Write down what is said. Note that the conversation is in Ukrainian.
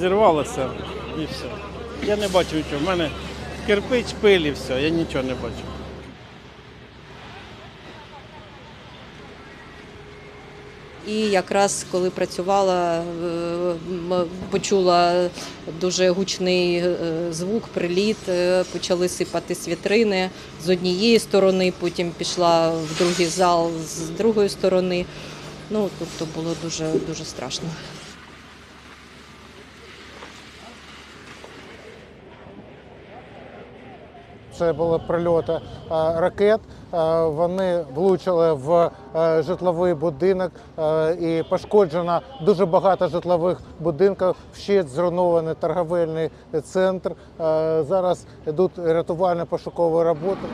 зірвалося і все. Я не бачу нічого. У мене кирпич, пиль і все, я нічого не бачу. І якраз коли працювала, е, почула дуже гучний е, звук, приліт, е, почали сипатись вітрини з однієї сторони, потім пішла в другий зал з другої сторони. Ну, тобто було дуже, дуже страшно. Це були прильоти е, ракет. Е, Вони влучили в е, житловий будинок і пошкоджено дуже багато житлових будинків. Ще зруйнований торговельний центр. Зараз йдуть рятувально-пошукові роботи.